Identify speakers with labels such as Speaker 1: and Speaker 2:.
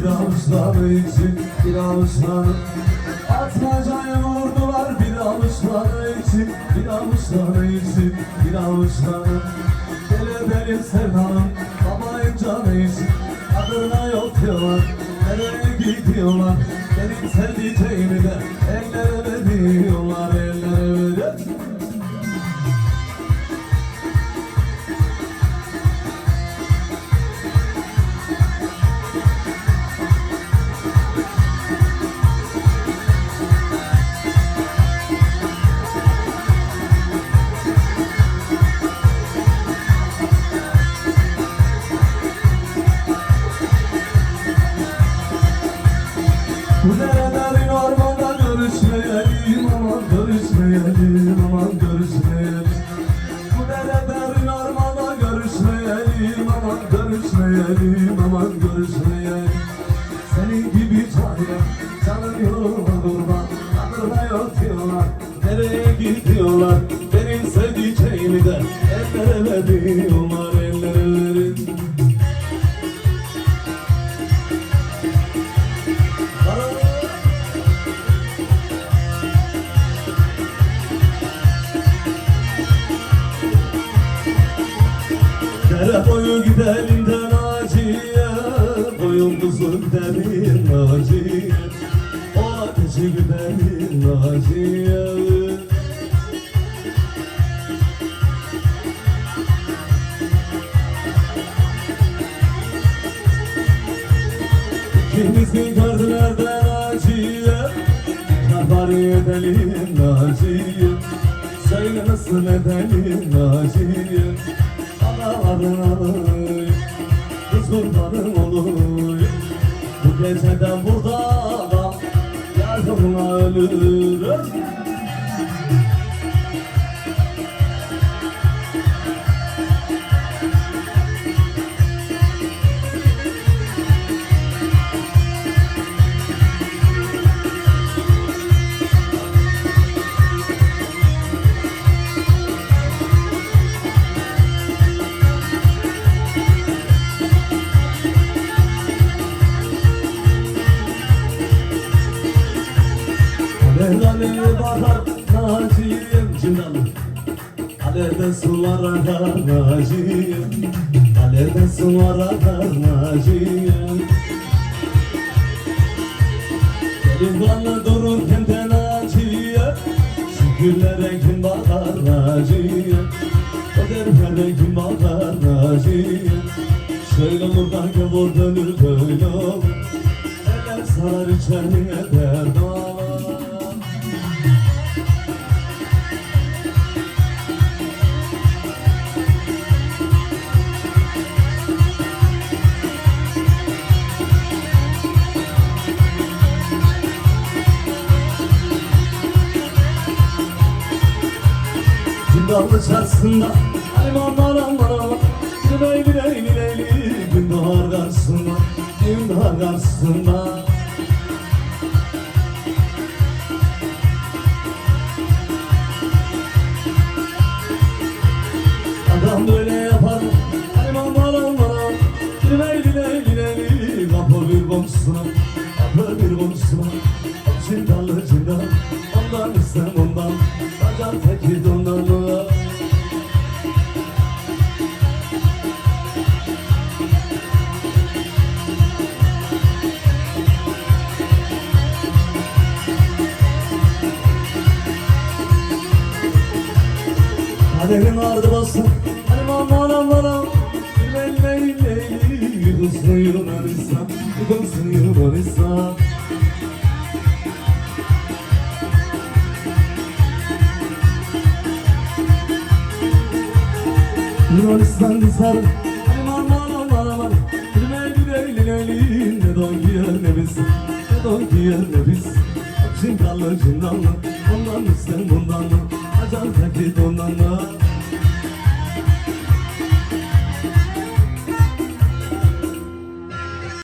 Speaker 1: Bir avuçları için Bir avuçları Atmacayı vurdular bir avuçları için Bir avuçları için bir avuçları Gele benim sevdalım babayın canı için Adına yok diyorlar nereye gidiyorlar? Benim sevdiceğimi Bu derelerin ormanda görüşmeyelim aman görüşmeyelim aman görüşmeyelim. Bu derelerin ormanda görüşmeyelim aman görüşmeyelim aman görüşmeyelim. Senin gibi yoluna kurban Adına yok diyorlar nereye gidiyorlar? Benim sevdiceğimi de ellere veriyorlar Dere boyu gidelim de Naciye Boyun kuzu gidelim Naciye. O ateşi gidelim Naciye. İkimizi gördüler de Naciye Kabari edelim Naciye. Söyle nasıl edelim Naciye Kurbanım olur. Bu geceden burada da Yardımına ölürüm Alevlerine bakar Naciye'm cinanım Alevden sular akar Naciye'm Alevden sular akar Naciye'm Delikanlı dururken de Naciye Şükürlere kim bakar Naciye Kaderlere kim bakar Naciye Şöyle buradan gavur dönür böyle Eller sarar içerine dert Zindanlı çarşısında Aman aman aman. Leyli leyli leyli Gün doğar karşısında. Gün doğar karşısında. Adam böyle yapar. Aman aman aman Leyli leyli leyli Kapı bir komşusuna. Kapı bir komşusuna. Zindanlı zindan Kaderin ardı basın Aman aman aman. Leyli leyli leyli Yudumsun Yunanistan Yudumsun Yunanistan Yunanistan kızlar Aman aman aman aman. Leyli leyli leyli Ne don giyer ne biz Ne don giyer ne biz. Çinkallı cindanlı Ondan sen bundan. mı Acan teki dondan mı